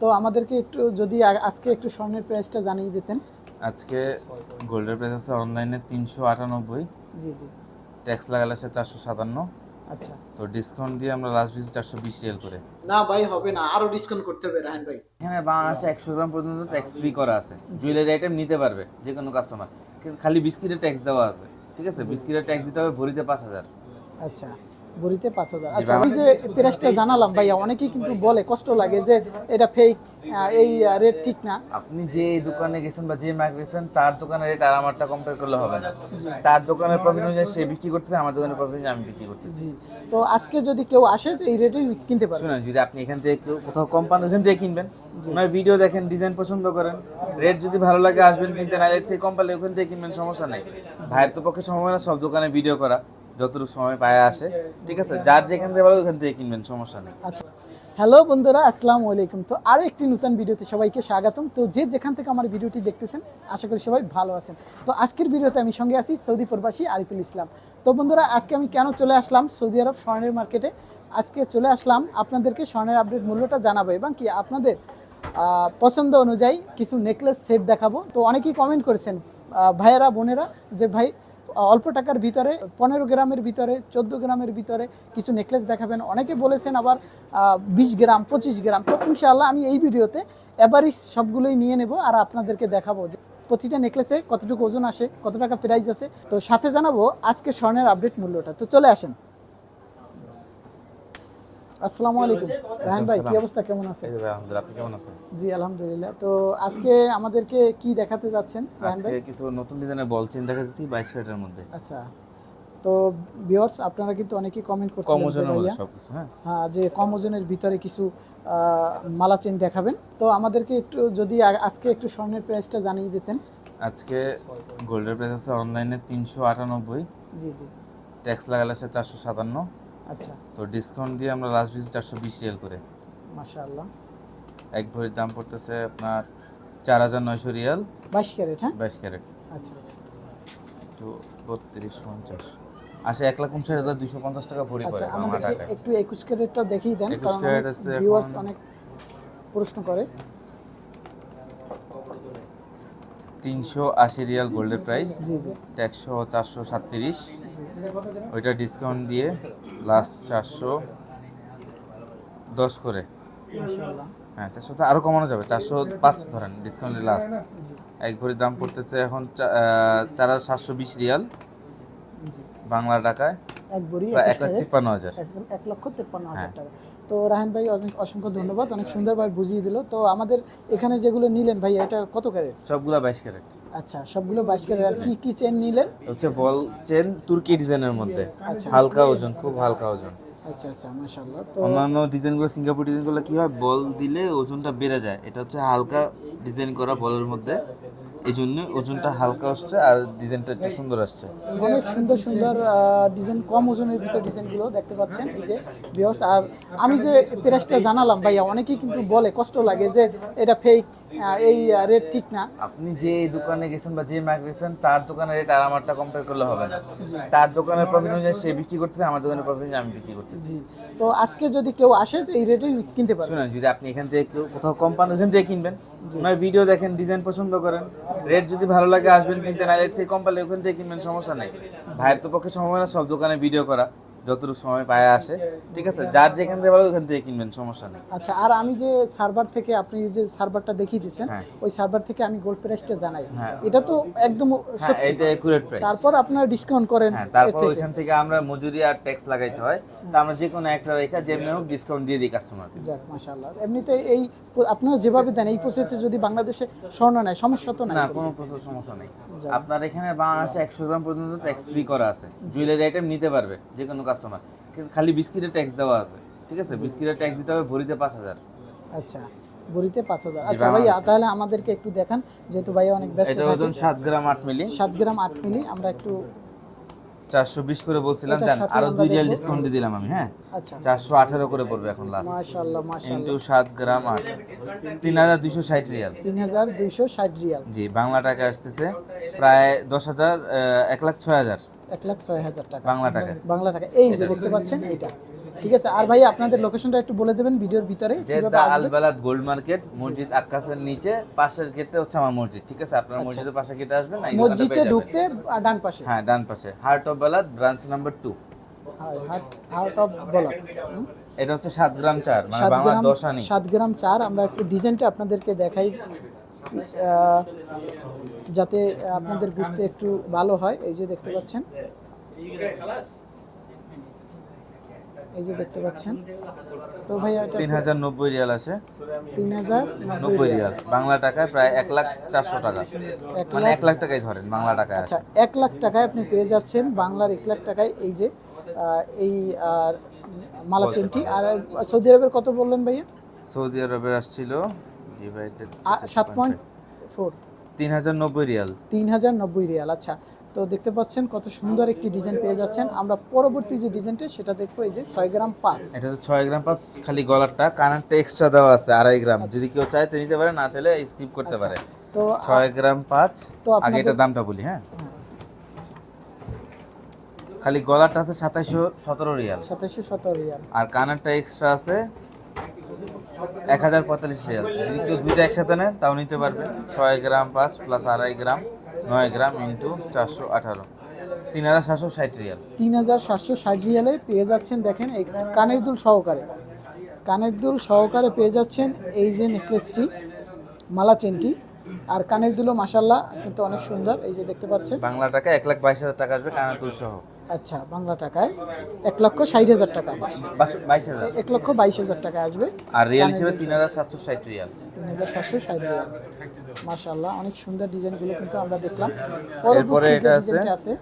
তো আমাদেরকে একটু যদি আজকে একটু স্বর্ণের প্রাইসটা জানিয়ে দিতেন। আজকে গোল্ডের প্রাইস আছে অনলাইনে তিনশো আটানব্বই। জি জি। ট্যাক্স লাগালে আছে চারশো সাতান্ন। আচ্ছা। তো ডিসকাউন্ট দিয়ে আমরা লাস্ট দিচ্ছি চারশো বিশ রিয়াল করে। না ভাই হবে না। আরও ডিসকাউন্ট করতে হবে রাহান ভাই। এখানে বাংলাদেশে একশো গ্রাম পর্যন্ত ট্যাক্স ফ্রি করা আছে। জুয়েলারি আইটেম নিতে পারবে যে কোনো কাস্টমার কিন্তু খালি বিস্কিটের ট্যাক্স দেওয়া আছে। ঠিক আছে? বিস্কিটের ট্যাক্স দিতে হবে ভরিতে পাঁচ হাজার। আচ্ছা। বুড়িতে পাঁচ হাজার। আচ্ছা আমি যে প্রাইসটা জানালাম ভাইয়া অনেকেই কিন্তু বলে কষ্ট লাগে যে এটা ফেক এই রেট ঠিক না। আপনি যে দোকানে গেছেন বা যে মার্কেট গেছেন তার দোকানের রেট আর আমারটা কম্পেয়ার করলে হবে না। তার দোকানের প্রফিট অনুযায়ী সে বিক্রি করতেছে আমার দোকানের প্রফিট আমি বিক্রি করতেছি। জি তো আজকে যদি কেউ আসে যে এই রেটে কিনতে পারবে। শুনেন যদি আপনি এখান থেকে কোথাও কম পান ওখান থেকে কিনবেন নয় ভিডিও দেখেন ডিজাইন পছন্দ করেন রেট যদি ভালো লাগে আসবেন কিনতে না এর থেকে কম পারলে ওখান থেকে কিনবেন সমস্যা নাই। ভাইয়ের তো পক্ষে সম্ভব না সব দোকানে ভিডিও করা। যতটুকু সময় পায় আসে, ঠিক আছে? যার যেখান থেকে ভালো ওখান থেকে কিনবেন, সমস্যা নেই। আচ্ছা। হ্যালো বন্ধুরা, আসসালামু আলাইকুম। তো আরও একটি নতুন ভিডিওতে সবাইকে স্বাগতম। তো যে যেখান থেকে আমার ভিডিওটি দেখতেছেন, আশা করি সবাই ভালো আছেন। তো আজকের ভিডিওতে আমি সঙ্গে আছি সৌদি প্রবাসী আরিফুল ইসলাম। তো বন্ধুরা, আজকে আমি কেন চলে আসলাম সৌদি আরব স্বর্ণের মার্কেটে? আজকে চলে আসলাম আপনাদেরকে স্বর্ণের আপডেট মূল্যটা জানাব এবং কি আপনাদের পছন্দ অনুযায়ী কিছু নেকলেস সেট দেখাবো। তো অনেকেই কমেন্ট করেছেন ভাইয়েরা, বোনেরা, যে ভাই অল্প টাকার ভিতরে, পনেরো গ্রামের ভিতরে, চোদ্দ গ্রামের ভিতরে কিছু নেকলেস দেখাবেন। অনেকে বলেছেন আবার বিশ গ্রাম, পঁচিশ গ্রাম। তো ইনশাআল্লাহ আমি এই ভিডিওতে এবারই সবগুলোই নিয়ে নেব আর আপনাদেরকে দেখাবো যে প্রতিটা নেকলেসে কতটুকু ওজন আসে, কত টাকা প্রাইস আছে তো সাথে জানাব আজকে স্বর্ণের আপডেট মূল্যটা। তো চলে আসেন। আসসালামু আলাইকুম। রাহান ভাই কি অবস্থা? কেমন আছে এই যে ভাই, আলহামদুলিল্লাহ আপনি কেমন আছেন? জি আলহামদুলিল্লাহ। তো আজকে আমাদেরকে কি দেখাতে যাচ্ছেন রাহান ভাই? কিছু নতুন ডিজাইনের বল চেন দেখা যাচ্ছে বাইশ ক্যারেটের মধ্যে। আচ্ছা। তো ভিউয়ার্স আপনারা কিন্তু অনেকেই কমেন্ট কম ওজনের ভাইয়া হ্যাঁ। হ্যাঁ যে কম ওজনের ভিতরে কিছু মালা চেন দেখাবেন। তো আমাদেরকে একটু যদি আজকে একটু স্বর্ণের প্রাইসটা জানিয়ে দিতেন। আজকে গোল্ডের প্রাইস আছে অনলাইনে তিনশো আটানব্বই। জি জি। ট্যাক্স লাগালে আছে চারশো সাতান্ন। আচ্ছা। তো ডিসকাউন্ট দিয়ে আমরা লাস্ট দিচ্ছি চারশো বিশ রিয়াল করে। মাশাআল্লাহ। এক ভরির দাম পড়তেছে আপনার চার হাজার নয়শো রিয়াল বাইশ ক্যারেট হ্যাঁ? বাইশ ক্যারেট। আচ্ছা। তো বত্রিশ পঞ্চাশ। আসে এক লাখ উনষাট হাজার দুশো পঞ্চাশ টাকা ভরি আচ্ছা পড়ে বাংলা আমাদেরকে টাকায় একটু একুশ ক্যারেটটা দেখিয়ে দেন 21 কারণ ক্যারেট আছে ভিউয়ার্স অনেক প্রশ্ন করে। তিনশো আশি রিয়াল গোল্ডের প্রাইস জি জি। একশো চারশো সাতত্রিশ। ওইটা ডিসকাউন্ট দিয়ে লাস্ট চারশো দশ করে। হ্যাঁ চারশো তো আরও কমানো যাবে। চারশো পাঁচ ধরেন ডিসকাউন্ট লাস্ট এক ভরির দাম পড়তেছে এখন চার হাজার সাতশো বিশ রিয়াল। বাংলা টাকায় এক ভরি এক লাখ তিপ্পান্ন হাজার। এক- এক লক্ষ তিপ্পান্ন হাজার হ্যাঁ। টাকা। তো রাহান ভাই অনেক অসংখ্য ধন্যবাদ। অনেক সুন্দরভাবে বুঝিয়ে দিল। তো আমাদের এখানে যেগুলো নিলেন ভাই এটা কত ক্যারেট? সবগুলো বাইশ ক্যারেট। আচ্ছা সবগুলো বাইশ ক্যারেট। আর কি কি চেন নিলেন? হচ্ছে বল চেন তুর্কি ডিজাইনের মধ্যে। আচ্ছা। হালকা ওজন খুব হালকা ওজন। আচ্ছা আচ্ছা মাশাআল্লাহ। তো অন্যান্য ডিজাইনগুলো সিঙ্গাপুর ডিজাইনগুলো কি হয়? বল দিলে ওজনটা বেড়ে যায়। এটা হচ্ছে হালকা ডিজাইন করা বলের মধ্যে। এই জন্য ওজনটা হালকা আসছে আর ডিজাইনটা একটু সুন্দর আসছে। অনেক সুন্দর সুন্দর ডিজাইন কম ওজনের ভিতর ডিজাইনগুলো দেখতে পাচ্ছেন এই যে ভিউয়ার্স আর আমি যে প্রাইসটা জানালাম, ভাইয়া, অনেকেই কিন্তু বলে কষ্ট লাগে যে এটা ফেক এই রেট ঠিক না। আপনি যে দোকানে গেছেন বা যে মার্কেট গেছেন তার দোকানের রেট আর আমারটা কম্পেয়ার করলে হবে না। তার দোকানের প্রফিট অনুযায়ী সে বিক্রি করতেছে আমার দোকানের প্রফিট আমি বিক্রি করতেছি। তো আজকে যদি কেউ আসে যে এই রেটে কিনতে পারবে। শুনেন যদি আপনি এখান থেকে কোথাও কম পান ওখান থেকে কিনবেন নয় ভিডিও দেখেন ডিজাইন পছন্দ করেন রেট যদি ভালো লাগে আসবেন কিনতে না এর থেকে কম ওখান থেকে কিনবেন সমস্যা নাই। ভাইয়ের তো পক্ষে সম্ভব না সব দোকানে ভিডিও করা। যতটুকু সময় পায় আসে ঠিক আছে? যার যেখান থেকে ভালো ওখান থেকে কিনবেন সমস্যা নেই। আচ্ছা আর আমি যে সার্ভার থেকে আপনি যে সার্ভারটা দেখিয়ে দিচ্ছেন হ্যাঁ। ওই সার্ভার থেকে আমি গোল্ড প্রাইসটা জানাই। হ্যাঁ। এটা তো একদম হ্যাঁ সত্যি। এটা একুরেট প্রাইস তারপর আপনারা ডিসকাউন্ট করেন হ্যাঁ তারপর। ওইখান থেকে আমরা মজুরি আর ট্যাক্স লাগাইতে হয়। তা আমরা যে কোনো একটা রেখা যেমনি হোক ডিসকাউন্ট দিয়ে দিই কাস্টমারকে যাক মাশাআল্লাহ। এমনিতে এই আপনারা যেভাবে দেন এই প্রসেসে যদি বাংলাদেশে স্বর্ণ নেয় সমস্যা তো নাই। না কোনো প্রসেস সমস্যা নেই। আপনার এখানে বাংলাদেশে একশো গ্রাম পর্যন্ত ট্যাক্স ফ্রি করা আছে। জুয়েলারি আইটেম নিতে পারবে যে কোনো কাস্টমার কিন্তু খালি বিস্কিটের ট্যাক্স দেওয়া আছে। ঠিক আছে? বিস্কিটের ট্যাক্স দিতে হবে ভরিতে পাঁচ হাজার। আচ্ছা ভরিতে পাঁচ হাজার। আচ্ছা। ভাইয়া তাহলে আমাদেরকে একটু দেখান যেহেতু ভাইয়া অনেক ব্যস্ত এটা ওজন সাত গ্রাম আট মিলি। সাত গ্রাম আট মিলি আমরা একটু চারশো বিশ করে বলছিলাম জান আরও দুই রিয়াল ডিসকাউন্ট দিয়ে দিলাম আমি হ্যাঁ? আচ্ছা। চারশো আঠারো করে পড়বে এখন লাস্ট মাশাআল্লাহ মাশাআল্লাহ। ইন্টু সাত গ্রাম আট। তিন হাজার দুইশো ষাট রিয়াল। তিন হাজার দুইশো ষাট রিয়াল। জি বাংলা টাকা আসতেছে প্রায় দশ হাজার এক লাখ ছয় হাজার। এক লাখ ছয় হাজার টাকা। বাংলা টাকা। বাংলা টাকা। এই যে দেখতে পাচ্ছেন এইটা। ঠিক আছে আর ভাই আপনাদের লোকেশনটা একটু বলে দেবেন ভিডিওর ভিতরে জেদ্দা আলবালাদ গোল্ড মার্কেট মসজিদ আক্কাসের নিচে পাশের গেটে হচ্ছে আমার মসজিদ ঠিক আছে? আপনারা আচ্ছা। মসজিদের পাশে গেটে আসবেন মসজিদে ঢুকতে ডান পাশে? হ্যাঁ ডান পাশে। Heart of Balad branch number two heart of হুম? এটা হচ্ছে সাত গ্রাম চার মানে বাংলা দশ আনি সাত গ্রাম চার আমরা একটু ডিজাইনটা আপনাদেরকে দেখাই। যাতে আপনাদের বুঝতে একটু ভালো হয় এই যে দেখতে পাচ্ছেন। এই যে দেখতে পাচ্ছেন। তো ভাইয়া তিন হাজার নব্বই রিয়াল আছে। তিন হাজার নব্বই রিয়াল। বাংলা টাকায় প্রায় এক লাখ চারশো টাকা। এক মানে লাখ এক লাখ টাকাই ধরেন বাংলা টাকায় আচ্ছা এক লাখ টাকায় আপনি পেয়ে যাচ্ছেন বাংলার এক লাখ টাকায় এই যে এই মালা চেনটি। আর সৌদি আরবের কত বললেন ভাইয়া? সৌদি আরবের আসছিল তিন হাজার নব্বই রিয়াল। তিন হাজার নব্বই রিয়াল আচ্ছা। তো দেখতে পাচ্ছেন কত সুন্দর একটি ডিজাইন পেয়ে যাচ্ছেন। আমরা পরবর্তী যে ডিজাইনটা সেটা দেখব এই যে ছয় গ্রাম পাঁচ। এটা তো ছয় গ্রাম পাঁচ খালি গলারটা। কানারটা এক্সট্রা দেওয়া আছে আড়াই গ্রাম। যদি কেউ চায় তো নিতে পারে না চাইলে স্কিপ করতে আচ্ছা, পারে। তো ছয় গ্রাম পাঁচ। তো আগে এটার দামটা বলি হ্যাঁ? খালি গলারটা আছে সাতাইশো সতেরো রিয়াল। সাতাশশো সতেরো রিয়াল। আর কানারটা এক্সট্রা আছে এক হাজার পঁয়তাল্লিশ রিয়াল। যদি কেউ দুইটা একসাথে নেন তাও নিতে পারবে। ছয় গ্রাম পাঁচ প্লাস আড়াই গ্রাম নয় গ্রাম ইন্টু চারশো আঠারো। তিন হাজার সাতশো ষাট রিয়াল। তিন হাজার সাতশো ষাট রিয়ালে পেয়ে যাচ্ছেন দেখেন এই কানের দুল সহকারে। কানের দুল সহকারে পেয়ে যাচ্ছেন এই যে নেকলেসটি মালা চেনটি। আর কানের দুলও মাসাল্লাহ কিন্তু অনেক সুন্দর এই যে দেখতে পাচ্ছেন। বাংলা টাকা এক লাখ বাইশ হাজার টাকা আসবে কানের দুল সহ। আচ্ছা বাংলা টাকায় এক লক্ষ ষাট হাজার টাকা। বাইশ হাজার। এক লক্ষ বাইশ হাজার টাকা আসবে। আর রিয়াল হিসেবে তিন হাজার সাতশো ষাট রিয়াল। তিন হাজার সাতশো ষাট রিয়াল। মাসাল্লাহ অনেক সুন্দর ডিজাইনগুলো কিন্তু আমরা দেখলাম। এরপরে এটা আছে- আছে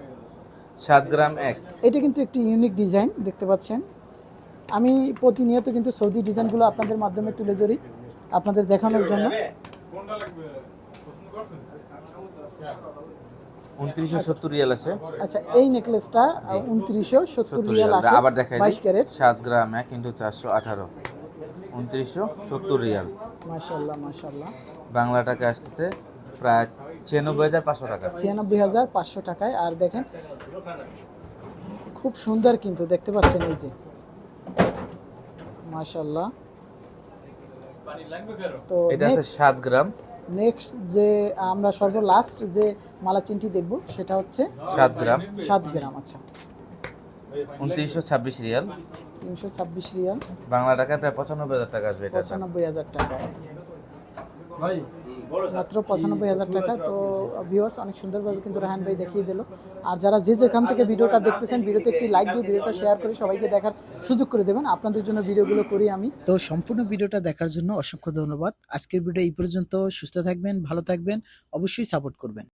সাত গ্রাম এক। এটা কিন্তু একটি ইউনিক ডিজাইন দেখতে পাচ্ছেন। আমি প্রতিনিয়ত কিন্তু সৌদি ডিজাইনগুলো আপনাদের মাধ্যমে তুলে ধরি আপনাদের দেখানোর জন্য। উনত্রিশশো সত্তর রিয়াল আছে। আচ্ছা এই নেকলেসটা উনত্রিশশো সত্তর সত্তর রিয়াল রিয়াল। আবার দেখাই বাইশ ক্যারেট। সাত গ্রাম এক ইন্টু চারশো আঠারো। উনত্রিশশো সত্তর রিয়াল। মাশাল্লাহ মাশাল্লাহ বাংলা টাকা আসতেছে প্রায় ছিয়ানব্বই হাজার পাঁচশো টাকা। ছিয়ানব্বই হাজার পাঁচশো টাকায়। আর দেখেন খুব সুন্দর কিন্তু দেখতে পাচ্ছেন এই যে। মাশাল্লাহ তো এটা আছে সাত গ্রাম। নেক্সট যে আমরা সর্ব লাস্ট যে মালা চিনটি দেখব সেটা হচ্ছে সাত গ্রাম। সাত গ্রাম আচ্ছা। উনত্রিশশো ছাব্বিশ রিয়াল। তিনশো ছাব্বিশ রিয়াল। বাংলা টাকায় প্রায় পঁচানব্বই হাজার টাকা আসবে এটা। পঁচানব্বই হাজার টাকায় মাত্র পঁচানব্বই হাজার টাকা। তো ভিউয়ার্স অনেক সুন্দরভাবে কিন্তু রাহান ভাই দেখিয়ে দিল। আর যারা যে যেখান থেকে ভিডিওটা দেখতেছেন ভিডিওতে একটি লাইক দিয়ে ভিডিওটা শেয়ার করে সবাইকে দেখার সুযোগ করে দেবেন। আপনাদের জন্য ভিডিওগুলো করি আমি। তো সম্পূর্ণ ভিডিওটা দেখার জন্য অসংখ্য ধন্যবাদ। আজকের ভিডিও এই পর্যন্ত। সুস্থ থাকবেন ভালো থাকবেন অবশ্যই সাপোর্ট করবেন।